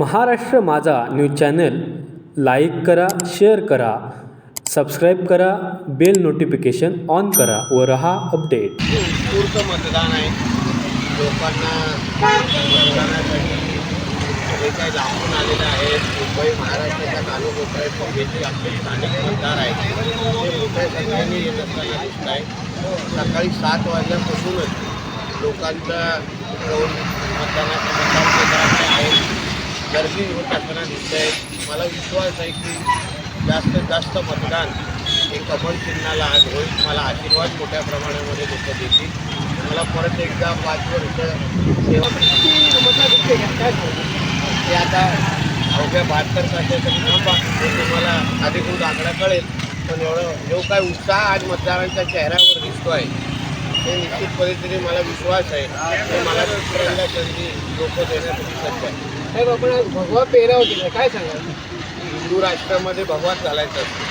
Maharashtra Majha news channel like करा share करा subscribe करा बेल नोटिफिकेशन ऑन करा व रहा अपडेट. उत्स्फूर्त मतदान आहे. लोकांना मतदानासाठी जे काही लांबून आलेले आहेत मुंबई महाराष्ट्राच्या कानकोपऱ्यात काँग्रेसचे आपले स्थानिक मतदार आहेत. ते मोठ्या संख्येने येत असताना दिसत आहे. सकाळी सात वाजल्यापासूनच लोकांचा जाऊन मतदानाच्या मतदान गर्दी होत असताना दिसत आहे मला विश्वास आहे की जास्तीत जास्त मतदान हे कमल चिन्हाला आज होईल. मला आशीर्वाद मोठ्या प्रमाणामध्ये लोक देतील. मला परत एकदा पाच वर्ष सेवा ते आता अवघ्या बहात्तर तासासाठी थांबा ते तुम्हाला अधिकृत आकडा कळेल. पण एवढं जो काय उत्साह आज मतदारांच्या चेहऱ्यावर दिसतो आहे ते निश्चित परिस्थिती मला विश्वास आहे. मला दुसऱ्यांदा संधी लोक देण्यासाठी सज्ज आहे साहेब आपण आज भगवा पेहराव केला काय सांगाल? हिंदू राष्ट्रामध्ये भगवान घालायचं असतो.